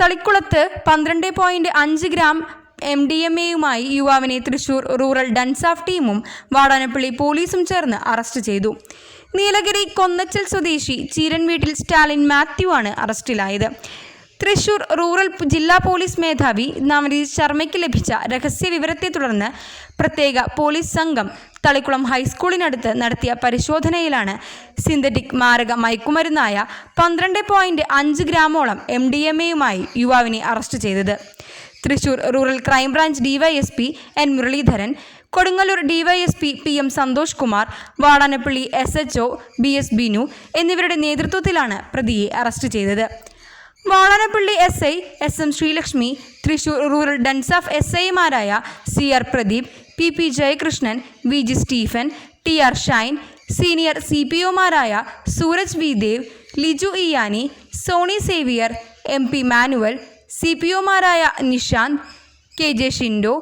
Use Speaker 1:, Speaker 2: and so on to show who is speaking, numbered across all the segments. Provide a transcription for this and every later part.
Speaker 1: തളിക്കുളത്ത് പന്ത്രണ്ട് പോയിന്റ് അഞ്ച് gram M D M എയുമായി യുവാവിനെ തൃശൂർ റൂറൽ ഡൻസാഫ് ടീമും വാടാനപ്പള്ളി പോലീസും ചേർന്ന് അറസ്റ്റ് ചെയ്തു. നീലഗിരി കൊന്നച്ചൽ സ്വദേശി ചീരൻ വീട്ടിൽ സ്റ്റാലിൻ മാത്യു ആണ് അറസ്റ്റിലായത് തൃശൂർ റൂറൽ ജില്ലാ പോലീസ് മേധാവി നവനീത് ശർമ്മയ്ക്ക് ലഭിച്ച രഹസ്യ വിവരത്തെ തുടർന്ന് പ്രത്യേക പോലീസ് സംഘം തളിക്കുളം ഹൈസ്കൂളിനടുത്ത് നടത്തിയ പരിശോധനയിലാണ് സിന്തറ്റിക് മാരക മയക്കുമരുന്നായ പന്ത്രണ്ട് പോയിന്റ് അഞ്ച് ഗ്രാമോളം എം ഡി എം എയുമായി യുവാവിനെ അറസ്റ്റ് ചെയ്തത്. Thrissur rural crime branch DYSP N Muralidharan Kodungallur DYSP P M Santhosh Kumar Vadanappally S H O B S Binu എന്നിവരുടെ നേതൃത്വത്തിലാണ് പ്രതിയെ അറസ്റ്റ് ചെയ്തത്. Valanappally S I S M Sreelakshmi Thrissur rural DANSAF S ഐമാരായ C R Pradeep P P Jayakrishnan V G Stephen T R Shine senior C P ഒമാരായ Sooraj V Dev Liju ഇയാനി Soni Xavier M P Manuel C P ഒമാരായ Nishanth K J Shindo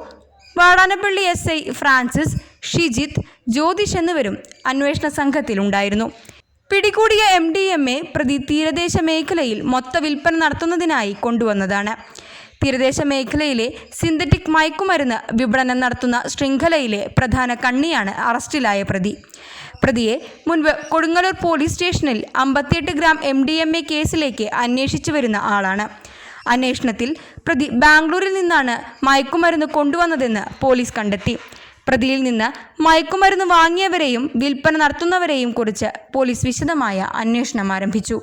Speaker 1: Vadanappally S I Francis Shijith Jyothish എന്നിവരും അന്വേഷണ സംഘത്തിലുണ്ടായിരുന്നു. പിടികൂടിയ M D M A പ്രതി തീരദേശ മേഖലയിൽ മൊത്ത വിൽപ്പന നടത്തുന്നതിനായി കൊണ്ടുവന്നതാണ്. തീരദേശ മേഖലയിലെ സിന്തറ്റിക് മയക്കുമരുന്ന് വിപണനം നടത്തുന്ന ശൃംഖലയിലെ പ്രധാന കണ്ണിയാണ് അറസ്റ്റിലായ പ്രതി. പ്രതിയെ മുൻപ് കൊടുങ്ങല്ലൂർ പോലീസ് സ്റ്റേഷനിൽ അമ്പത്തിയെട്ട് gram M D M A കേസിലേക്ക് അന്വേഷിച്ചു വരുന്ന ആളാണ്. അന്വേഷണത്തിൽ പ്രതി ബാംഗ്ലൂരിൽ നിന്നാണ് മയക്കുമരുന്ന് കൊണ്ടുവന്നതെന്ന് പോലീസ് കണ്ടെത്തി. പ്രതിയിൽ നിന്ന് മയക്കുമരുന്ന് വാങ്ങിയവരെയും വിൽപ്പന നടത്തുന്നവരെയും കുറിച്ച് പോലീസ് വിശദമായ അന്വേഷണം ആരംഭിച്ചു